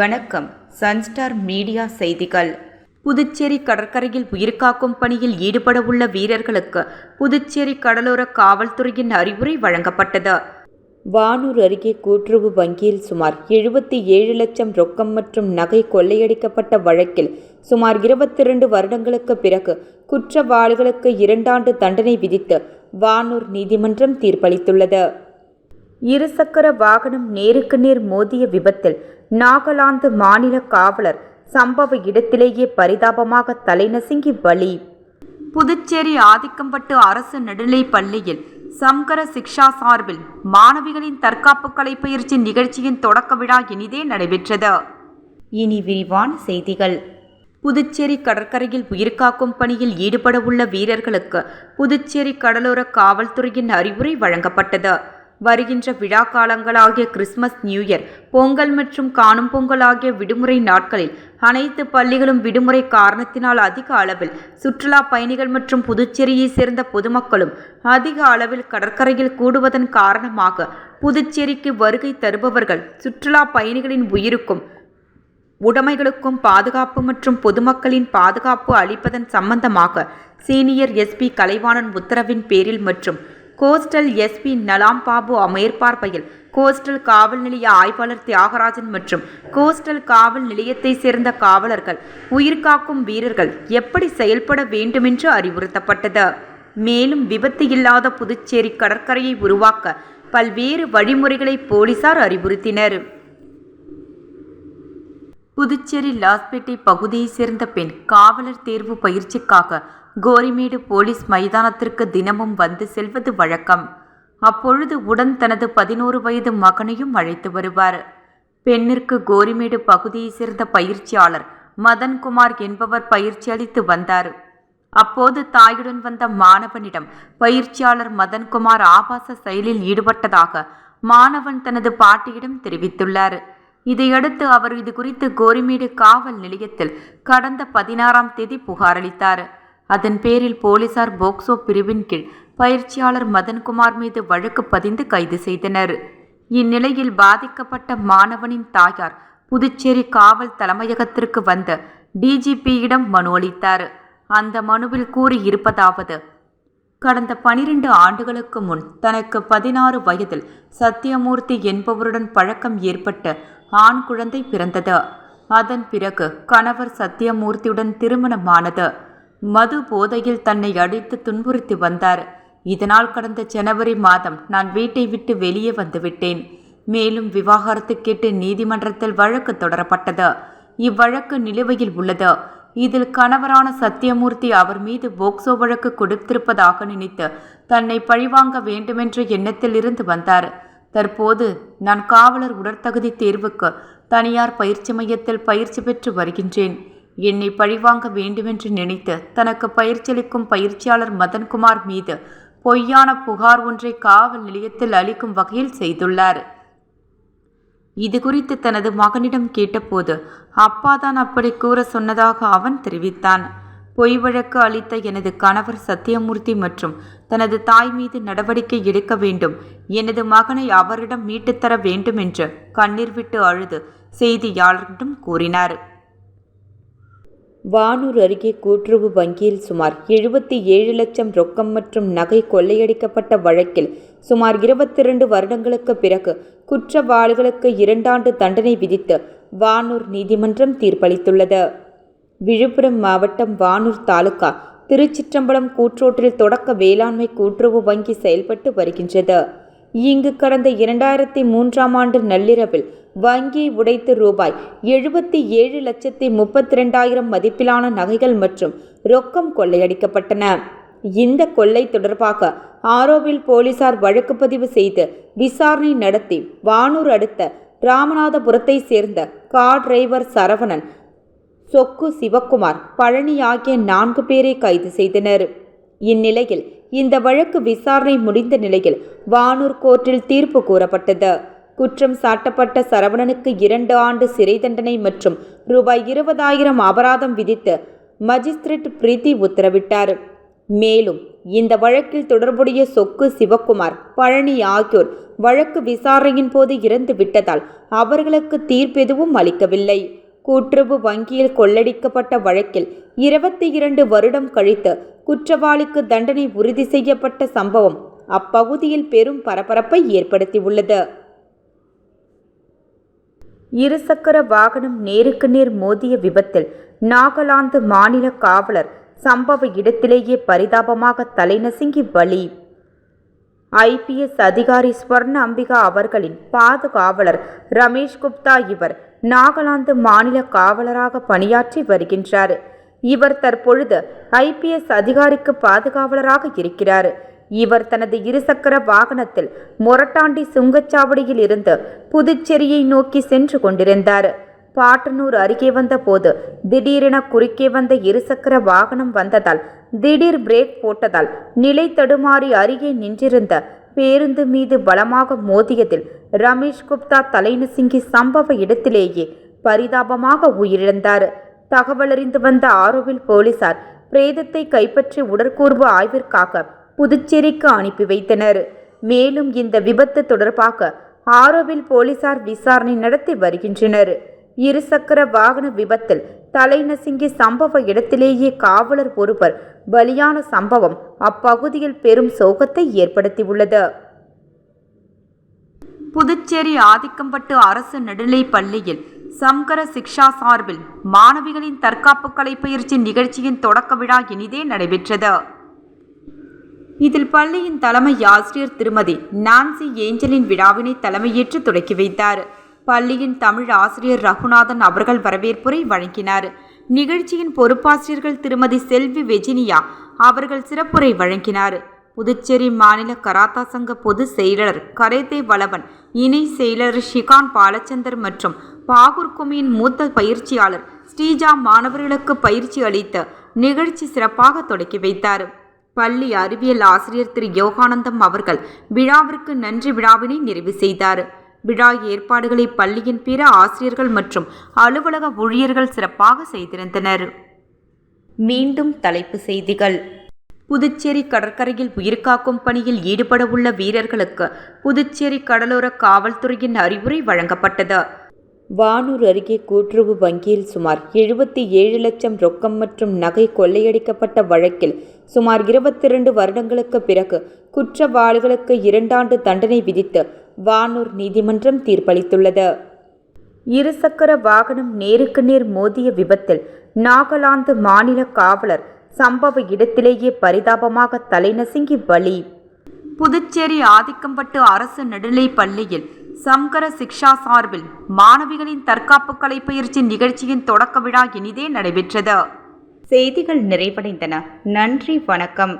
வணக்கம். Sunstar media செய்திகள். புதுச்சேரி கடற்கரையில் உயிர்காக்கும் பணியில் ஈடுபடவுள்ள வீரர்களுக்கு புதுச்சேரி கடலோர காவல்துறையின் அறிவுரை வழங்கப்பட்டது. வானூர் அருகே கூட்டுறவு வங்கியில் சுமார் எழுபத்தி ஏழு லட்சம் ரொக்கம் மற்றும் நகை கொள்ளையடிக்கப்பட்ட வழக்கில் சுமார் இருபத்தி இரண்டு வருடங்களுக்கு பிறகு குற்றவாளிகளுக்கு இரண்டாண்டு தண்டனை விதித்து வானூர் நீதிமன்றம் தீர்ப்பளித்துள்ளது. இருசக்கர வாகனம் நேருக்கு நேர் மோதிய விபத்தில் நாகாலாந்து மாநில காவலர் சம்பவ இடத்திலேயே பரிதாபமாக தலைநசுங்கி பலி. புதுச்சேரி ஆதிக்கம்பட்டு அரசு நடுநிலைப் பள்ளியில் சம்கர சிக்ஷா சார்பில் மாணவிகளின் தற்காப்பு கலை பயிற்சி நிகழ்ச்சியின் தொடக்க விழா இனிதே நடைபெற்றது. இனி விரிவான செய்திகள். புதுச்சேரி கடற்கரையில் உயிர்காக்கும் பணியில் ஈடுபடவுள்ள வீரர்களுக்கு புதுச்சேரி கடலோர காவல்துறையின் அறிவுரை வழங்கப்பட்டது. வருகின்ற விழா காலங்களாகிய கிறிஸ்மஸ் நியூ இயர் பொங்கல் மற்றும் காணும் பொங்கல் ஆகிய விடுமுறை நாட்களில் அனைத்து பள்ளிகளும் விடுமுறை காரணத்தினால் அதிக அளவில் சுற்றுலா பயணிகள் மற்றும் புதுச்சேரியை சேர்ந்த பொதுமக்களும் அதிக அளவில் கடற்கரையில் கூடுவதன் காரணமாக புதுச்சேரிக்கு வருகை தருபவர்கள் சுற்றுலா பயணிகளின் உயிருக்கும் உடைமைகளுக்கும் பாதுகாப்பு மற்றும் பொதுமக்களின் பாதுகாப்பு அளிப்பதன் சம்பந்தமாக சீனியர் எஸ்பி கலைவாணன் உத்தரவின் பேரில் மற்றும் கோஸ்டல் எஸ்பி நலாம் பாபு மேற்பார்வையில் கோஸ்டல் காவல் நிலைய ஆய்வாளர் தியாகராஜன் மற்றும் கோஸ்டல் காவல் நிலையத்தை சேர்ந்த காவலர்கள் உயிர்காக்கும் வீரர்கள் எப்படி செயல்பட வேண்டுமென்று அறிவுறுத்தப்பட்டது. மேலும் விபத்து இல்லாத புதுச்சேரி கடற்கரையை உருவாக்க பல்வேறு வழிமுறைகளை போலீசார் அறிவுறுத்தினர். புதுச்சேரி லாஸ்பேட்டை பகுதியைச் சேர்ந்த பெண் காவலர் தேர்வு பயிற்சிக்காக கோரிமேடு போலீஸ் மைதானத்திற்கு தினமும் வந்து செல்வது வழக்கம். அப்பொழுது உடன் தனது பதினோரு வயது மகனையும் அழைத்து வருவார். பெண்ணிற்கு கோரிமேடு பகுதியைச் சேர்ந்த பயிற்சியாளர் மதன்குமார் என்பவர் பயிற்சி அளித்து வந்தார். அப்போது தாயுடன் வந்த மாணவனிடம் பயிற்சியாளர் மதன்குமார் ஆபாச செயலில் ஈடுபட்டதாக மாணவன் தனது பாட்டியிடம் தெரிவித்துள்ளார். இதையடுத்து அவர் இது குறித்து கோரிமேடு காவல் நிலையத்தில் கடந்த பதினாறாம் தேதி புகாரளித்தார் அதன் பேரில் போலீசார் போக்சோ பிரிவின் கீழ் பயிற்சியாளர் மதன்குமார் மீது வழக்கு பதிந்து கைது செய்தனர். இந்நிலையில் பாதிக்கப்பட்ட மாணவனின் தாயார் புதுச்சேரி காவல் தலைமையகத்திற்கு வந்த டிஜிபியிடம் மனு அளித்தார். அந்த மனுவில் கூறியிருப்பதாவது கடந்த பனிரெண்டு ஆண்டுகளுக்கு முன் தனக்கு பதினாறு வயதில் சத்தியமூர்த்தி என்பவருடன் பழக்கம் ஏற்பட்டு ஆண் குழந்தை பிறந்தது. அதன் பிறகு கணவர் சத்தியமூர்த்தியுடன் திருமணமானது. மது போதையில் தன்னை அடித்து துன்புறுத்தி வந்தார். இதனால் கடந்த ஜனவரி மாதம் நான் வீட்டை விட்டு வெளியே வந்துவிட்டேன். மேலும் விவாகரத்து கேட்டு நீதிமன்றத்தில் வழக்கு தொடரப்பட்டது. இவ்வழக்கு நிலுவையில் உள்ளது. இதில் கணவரான சத்தியமூர்த்தி அவர் மீது போக்சோ வழக்கு கொடுத்திருப்பதாக நினைத்து தன்னை பழிவாங்க வேண்டுமென்ற எண்ணத்தில் இருந்து வந்தார். தற்போது நான் காவலர் உடற்தகுதி தேர்வுக்கு தனியார் பயிற்சி மையத்தில் பயிற்சி பெற்று வருகின்றேன். என்னை பழிவாங்க வேண்டுமென்று நினைத்து தனக்கு பயிற்சியளிக்கும் பயிற்சியாளர் மதன்குமார் மீது பொய்யான புகார் ஒன்றை காவல் நிலையத்தில் அளிக்கும் வகையில் செய்துள்ளார். இது குறித்து தனது மகனிடம் கேட்டபோது அப்பா தான் அப்படி கூற சொன்னதாக அவன் தெரிவித்தான். பொய் வழக்கு அளித்த எனது கணவர் சத்தியமூர்த்தி மற்றும் தனது தாய் மீது நடவடிக்கை எடுக்க வேண்டும். எனது மகனை அவரிடம் மீட்டுத்தர வேண்டும் என்று கண்ணீர் விட்டு அழுது செய்தியாளரிடம் கூறினார். வானூர் அருகே கூட்டுறவு வங்கியில் சுமார் எழுபத்தி ஏழு லட்சம் ரொக்கம் மற்றும் நகை கொள்ளையடிக்கப்பட்ட வழக்கில் சுமார் இருபத்தி இரண்டு வருடங்களுக்கு பிறகு குற்றவாளிகளுக்கு இரண்டாண்டு தண்டனை விதித்து வானூர் நீதிமன்றம் தீர்ப்பளித்துள்ளது. விழுப்புரம் மாவட்டம் வானூர் தாலுகா திருச்சிற்றம்பலம் கூற்றோட்டில் தொடக்க வேளாண்மை கூட்டுறவு வங்கி செயல்பட்டு வருகின்றது. இங்கு கடந்த இரண்டாயிரத்தி மூன்றாம் ஆண்டு நள்ளிரவில் வங்கியை உடைத்து ரூபாய் எழுபத்தி ஏழு லட்சத்தி முப்பத்தி ரெண்டாயிரம் மதிப்பிலான நகைகள் மற்றும் ரொக்கம் கொள்ளையடிக்கப்பட்டன. இந்த கொள்ளை தொடர்பாக ஆரோவில் போலீசார் வழக்கு பதிவு செய்து விசாரணை நடத்தி வானூர் அடுத்த ராமநாதபுரத்தை சேர்ந்த கார் டிரைவர் சரவணன் சொக்கு சிவக்குமார் பழனி ஆகிய நான்கு பேரை கைது செய்தனர். இந்நிலையில் இந்த வழக்கு விசாரணை முடிந்த நிலையில் வானூர் கோர்ட்டில் தீர்ப்பு கூறப்பட்டது. குற்றம் சாட்டப்பட்ட சரவணனுக்கு இரண்டு ஆண்டு சிறை தண்டனை மற்றும் ரூபாய் இருபதாயிரம் அபராதம் விதித்து மஜிஸ்திரேட் பிரீத்தி உத்தரவிட்டார். மேலும் இந்த வழக்கில் தொடர்புடைய சொக்கு சிவக்குமார் பழனி ஆகியோர் வழக்கு விசாரணையின் போது இறந்து விட்டதால் அவர்களுக்கு தீர்ப்பெதுவும் அளிக்கவில்லை. கூட்டுறவு வங்கியில் கொள்ளடிக்கப்பட்ட வழக்கில் இருபத்தி இரண்டு வருடம் கழித்து குற்றவாளிக்கு தண்டனை உறுதி செய்யப்பட்ட சம்பவம் அப்பகுதியில் பெரும் பரபரப்பை ஏற்படுத்தியுள்ளது. இருசக்கர வாகனம் நேருக்கு நேர் மோதிய விபத்தில் நாகாலாந்து மாநில காவலர் சம்பவ இடத்திலேயே பரிதாபமாக தலைநசுங்கி பலி. ஐபிஎஸ் அதிகாரி ஸ்வர்ண அம்பிகா அவர்களின் பாதுகாவலர் ரமேஷ் குப்தா இவர் நாகாலாந்து மாநில காவலராக பணியாற்றி வருகின்றார். இவர் தற்பொழுது ஐபிஎஸ் அதிகாரிக்கு பாதுகாவலராக இருக்கிறார். இவர் தனது இருசக்கர வாகனத்தில் மொரட்டாண்டி சுங்கச்சாவடியில் இருந்து புதுச்சேரியை நோக்கி சென்று கொண்டிருந்தார். பாட்டனூர் அருகே வந்தபோது திடீரென குறுக்கே வந்த இருசக்கர வாகனம் வந்ததால் திடீர் பிரேக் போட்டதால் நிலை தடுமாறி அருகே நின்றிருந்த பேருந்து மீது பலமாக மோதியதில் ரமேஷ் குப்தா தலைநசுங்கி சம்பவ இடத்திலேயே பரிதாபமாக உயிரிழந்தார். தகவலறிந்து வந்த ஆரோவில் போலீசார் பிரேதத்தை கைப்பற்றி உடற்கூர்வு ஆய்விற்காக புதுச்சேரிக்கு அனுப்பி வைத்தனர். மேலும் இந்த விபத்து தொடர்பாக ஆரோவில் போலீசார் விசாரணை நடத்தி வருகின்றனர். இருசக்கர வாகன விபத்தில் தலைநசுங்கி சம்பவ இடத்திலேயே காவலர் ஒருவர் பலியான சம்பவம் அப்பகுதியில் பெரும் சோகத்தை ஏற்படுத்தியுள்ளது. புதுச்சேரி ஆதிக்கம்பட்டு அரசு நடுநிலைப் பள்ளியில் சங்கர சிக்ஷா சார்பில் மாணவிகளின் தற்காப்பு கலை பயிற்சி நிகழ்ச்சியின் தொடக்க விழா இனிதே நடைபெற்றது. இதில் பள்ளியின் தலைமை ஆசிரியர் திருமதி நான்சி ஏஞ்சலின் விழாவினை தலைமையேற்று தொடக்கி வைத்தார். பள்ளியின் தமிழ் ஆசிரியர் ரகுநாதன் அவர்கள் வரவேற்புரை வழங்கினார். நிகழ்ச்சியின் பொறுப்பாசிரியர்கள் திருமதி செல்வி வெஜினியா அவர்கள் சிறப்புரை வழங்கினார். புதுச்சேரி மாநில கராத்தா சங்க பொதுச் செயலாளர் கரேதே வளவன் இணை செயலர் ஷிகான் பாலச்சந்தர் மற்றும் பாகூர் குமியின் மூத்த பயிற்சியாளர் ஸ்ரீஜா மாணவர்களுக்கு பயிற்சி அளித்து நிகழ்ச்சி சிறப்பாக தொடக்கி வைத்தார். பள்ளி அறிவியல் ஆசிரியர் திரு. யோகானந்தம் அவர்கள் விழாவிற்கு நன்றி விழாவினை நிறைவு செய்தார். விழா ஏற்பாடுகளை பள்ளியின் பிற ஆசிரியர்கள் மற்றும் அலுவலக ஊழியர்கள் சிறப்பாக செய்திருந்தனர். மீண்டும் தலைப்பு செய்திகள். புதுச்சேரி கடற்கரையில் உயிர்காக்கும் பணியில் ஈடுபட உள்ள வீரர்களுக்கு புதுச்சேரி கடலோர காவல்துறையின் அறிவுரை வழங்கப்பட்டது. வானூர் அருகே கூட்டுறவு வங்கியில் சுமார் எழுபத்தி ஏழு லட்சம் ரொக்கம் மற்றும் நகை கொள்ளையடிக்கப்பட்ட வழக்கில் சுமார் இருபத்தி இரண்டு வருடங்களுக்கு பிறகு குற்றவாளிகளுக்கு இரண்டாண்டு தண்டனை விதித்து வானூர் நீதிமன்றம் தீர்ப்பளித்துள்ளது. இருசக்கர வாகனம் நேருக்கு நேர் மோதிய விபத்தில் நாகாலாந்து மாநில காவலர் சம்பவ இடத்திலேயே பரிதாபமாக தலைநசுங்கி பலி. புதுச்சேரி ஆதிக்கம்பட்டு அரசு நடுநிலைப் பள்ளியில் சங்கர சிக்ஷா சார்பில் மாணவிகளின் தற்காப்பு கலை பயிற்சி நிகழ்ச்சியின் தொடக்க விழா இனிதே நடைபெற்றது. செய்திகள் நிறைவடைந்தன. நன்றி வணக்கம்.